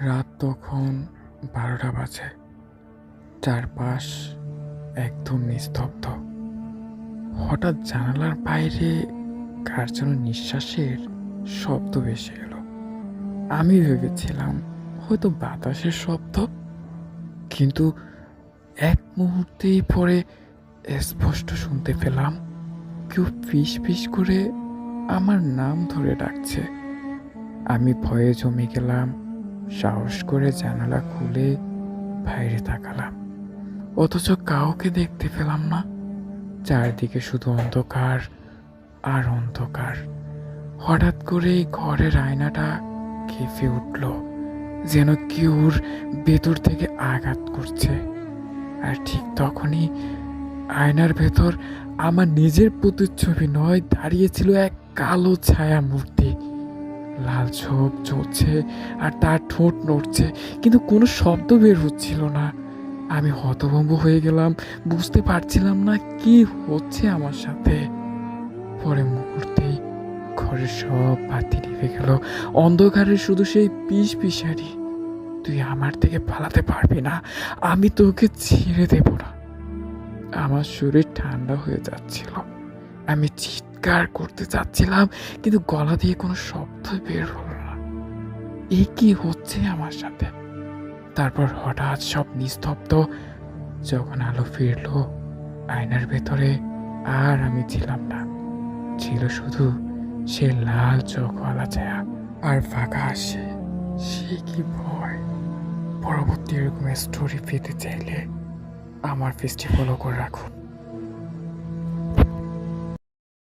রাত তখন বারোটা বাজে। চারপাশ একদম নিস্তব্ধ। হঠাৎ জানালার বাইরে কার যেন নিঃশ্বাসের শব্দ ভেসে এলো। আমি ভেবেছিলাম, হয়তো বাতাসের শব্দ? কিন্তু এক মুহূর্তেই পরে স্পষ্ট শুনতে পেলাম, কেউ ফিস ফিস করে আমার নাম ধরে ডাকছে। আমি ভয়ে জমে গেলাম সাহস করে জানালা খুলে বাইরে তাকালাম। অথচ কাউকে দেখতে পেলাম না। চারদিকে শুধু অন্ধকার আর অন্ধকার। হঠাৎ করেই ঘরের আয়নাটা কেঁপে উঠল, যেন কেউর ভেতর থেকে আঘাত করছে। আর ঠিক তখনই আয়নার ভেতর আমার নিজের প্রতিচ্ছবি নয়, দাঁড়িয়েছিল এক কালো ছায়া মূর্তি লাল ছোপ চলছে আর তার ঠোঁট নড়ছে, কিন্তু কোনো শব্দ বের হচ্ছিল না। আমি হতভম্ব হয়ে গেলাম, বুঝতে পারছিলাম না কি হচ্ছে আমার সাথে। পরে মুহূর্তেই ঘরের সব বাতি নিভে গেল, অন্ধকারে শুধু সেই পিস পিসারি। তুই আমার থেকে পালাতে পারবি না, আমি তোকে ছেড়ে দেব না। আমার শরীর ঠান্ডা হয়ে যাচ্ছিল, আমি চিৎকার করতে চাচ্ছিলাম, কিন্তু গলা দিয়ে কোনো শব্দ বের হলো না। এ কি হচ্ছে আমার সাথে? তারপর হঠাৎ সব নিস্তব্ধ। যখন আলো ফিরলো, আয়নার ভেতরে আর আমি ছিলাম না। ছিল শুধু সে লাল চোখওয়ালা ছায়া। আর ফাঁকা আসে, সে কি ভয়? পরবর্তী এরকম স্টোরি পেতে চাইলে আমার ফেস্টি ফলো করে রাখুন।